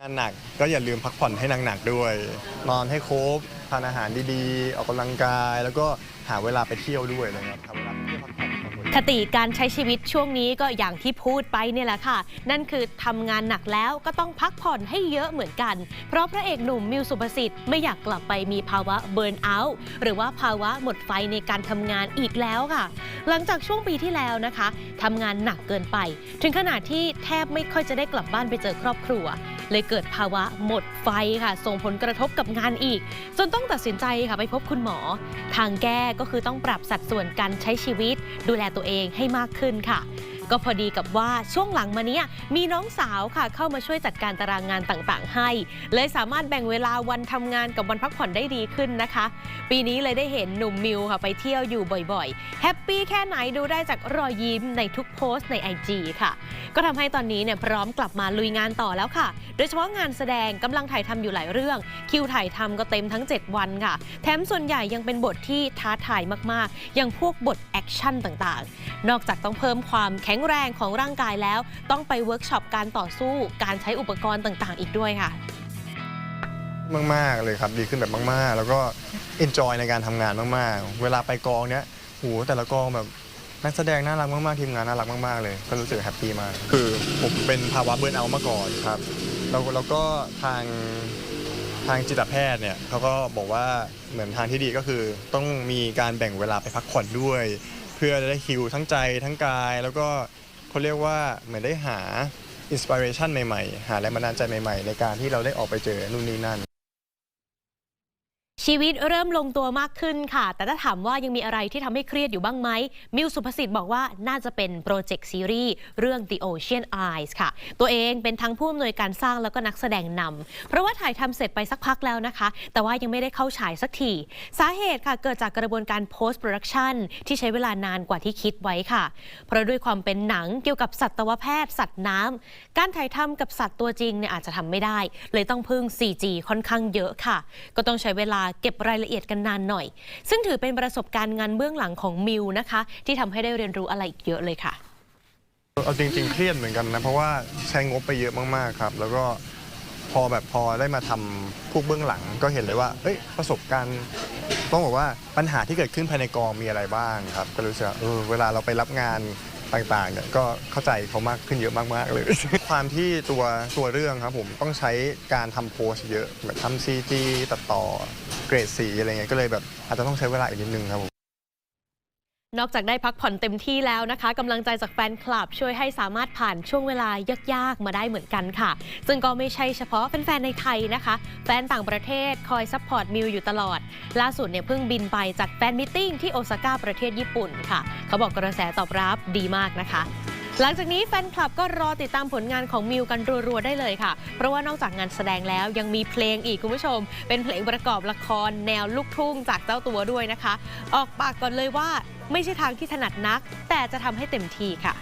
งานหนักก็อย่าลืมพักผ่อนให้หนักๆด้วย นอนให้ครบทานอาหารดีๆ ออกกำลังกาย แล้วก็หาเวลาไปเที่ยวด้วยนะครับ คติการใช้ชีวิตช่วงนี้ก็อย่างที่พูดไปเนี่ยแหละค่ะ นั่นคือทำงานหนักแล้วก็ต้องพักผ่อนให้เยอะเหมือนกัน เพราะพระเอกหนุ่มมิวสุภสิทธิ์ไม่อยากกลับไปมีภาวะเบิร์นเอาท์หรือว่าภาวะหมดไฟในการทำงานอีกแล้วค่ะ หลังจากช่วงปีที่แล้วนะคะทำงานหนักเกินไป ถึงขนาดที่แทบไม่ค่อยจะได้กลับบ้านไปเจอครอบครัวเลยเกิดภาวะหมดไฟค่ะ ส่งผลกระทบกับงานอีก จนต้องตัดสินใจค่ะไปพบคุณหมอ ทางแก้ก็คือต้องปรับสัดส่วนการใช้ชีวิต ดูแลตัวัวเองให้มากขึ้นค่ะ ก็พอดีกับว่าช่วงหลังมาเนี้ยมีน้องสาวค่ะเข้ามาช่วยจัดการตารางงานต่างๆ ให้ เลยสามารถแบ่งเวลาวันทำงานกับวันพักผ่อนได้ดีขึ้นนะคะ ปีนี้เลยได้เห็นหนุ่มมิวค่ะไปเที่ยวอยู่บ่อยๆ แฮปปี้แค่ไหนดูได้จากรอยยิ้มในทุกโพสต์ใน IG ค่ะ ก็ทำให้ตอนนี้เนี่ยพร้อมกลับมาลุยงานต่อแล้วค่ะ โดยเฉพาะงานแสดงกำลังถ่ายทำอยู่หลายเรื่อง คิวถ่ายทำก็เต็มทั้ง 7 วันค่ะ แถมส่วนใหญ่ยังเป็นบทที่ท้าทายมากๆ อย่างพวกบทแอคชั่นต่างๆ นอกจากต้องเพิ่มความแข็งงแรงของร่างกายแล้ว ต้องไปเวิร์กช็อปการต่อสู้การใช้อุปกรณ์ต่างๆ อีกด้วยค่ะ มาก ๆ เลยครับ ดีขึ้นแบบมาก ๆ แล้วก็เอนจอยในการทำงานมาก ๆ เวลาไปกองเนี้ยโหแต่ละกองแบบนักแสดงน่ารักมาก ๆ ทีมงานน่ารักมาก ๆ เลย ก็รู้สึกแฮปปี้มาก คือผมเป็นภาวะเบิร์นเอาท์มาก่อนครับ แล้วแล้วก็ทางทางจิตแพทย์เนี่ยเขาก็บอกว่าเหมือนทางที่ดีก็คือต้องมีการแบ่งเวลาไปพักผ่อนด้วย เพื่อจะได้ฮิวทั้งใจทั้งกาย แล้วก็เขาเรียกว่าเหมือนได้หาอินสปิเรชันใหม่ๆ หาแรงบันดาลใจใหม่ ๆ ในการที่เราได้ออกไปเจอนู่นนี่นั่น ชีวิตเริ่มลงตัวมากขึ้นค่ะ แต่ถ้าถามว่ายังมีอะไรที่ทำให้เครียดอยู่บ้างไหม มิวสุภสิทธิ์บอกว่าน่าจะเป็นโปรเจกต์ซีรีส์เรื่อง The Ocean Eyes ค่ะ ตัวเองเป็นทั้งผู้อำนวยการสร้างแล้วก็นักแสดงนำ เพราะว่าถ่ายทำเสร็จไปสักพักแล้วนะคะ แต่ว่ายังไม่ได้เข้าฉายสักที สาเหตุค่ะเกิดจากกระบวนการ post production ที่ใช้เวลานานกว่าที่คิดไว้ค่ะ เพราะด้วยความเป็นหนังเกี่ยวกับสัตวแพทย์ สัตว์น้ำ การถ่ายทำกับสัตว์ตัวจริงเนี่ยอาจจะทำไม่ได้ เลยต้องพึ่ง CG ค่อนข้างเยอะค่ะ ก็ต้องใช้เวลาเก็บรายละเอียดกันนานหน่อย ซึ่งถือเป็นประสบการณ์งานเบื้องหลังของมิวนะคะ ที่ทำให้ได้เรียนรู้อะไรอีกเยอะเลยค่ะ เอาจริง ๆ เครียดเหมือนกันนะ เพราะว่าใช้งบไปเยอะมากๆครับ แล้วก็พอแบบพอได้มาทำพวกเบื้องหลังก็เห็นเลยว่า เอ้ยประสบการณ์ ต้องบอกว่าปัญหาที่เกิดขึ้นภายในกองมีอะไรบ้างครับ ก็รู้สึกว่าเออเวลาเราไปรับงาน ต่างๆเนี่ยก็เข้าใจเขามากขึ้นเยอะมากๆเลย ความที่ตัวตัวเรื่องครับผมต้องใช้การทำโพสเยอะแบบทำซีจีตัดต่อเกรดสีอะไรเงี้ยก็เลยแบบอาจจะต้องใช้เวลาอีกนิดนึงครับผม นอกจากได้พักผ่อนเต็มที่แล้วนะคะกำลังใจจากแฟนคลับช่วยให้สามารถผ่านช่วงเวลายากๆมาได้เหมือนกันค่ะ ซึ่งก็ไม่ใช่เฉพาะแฟนๆในไทยนะคะ แฟนต่างประเทศคอยซัพพอร์ตมิวอยู่ตลอด ล่าสุดเนี่ยเพิ่งบินไปจัดแฟนมิทติ้งที่โอซาก้าประเทศญี่ปุ่นค่ะ เขาบอกกระแสตอบรับดีมากนะคะ หลังจากนี้แฟนคลับก็รอติดตามผลงานของมิวกันรัวๆได้เลยค่ะ เพราะว่านอกจากงานแสดงแล้วยังมีเพลงอีกคุณผู้ชม เป็นเพลงประกอบละครแนวลูกทุ่งจากเจ้าตัวด้วยนะคะ ออกปากก่อนเลยว่าไม่ใช่ทางที่ถนัดนัก แต่จะทำให้เต็มที่ค่ะ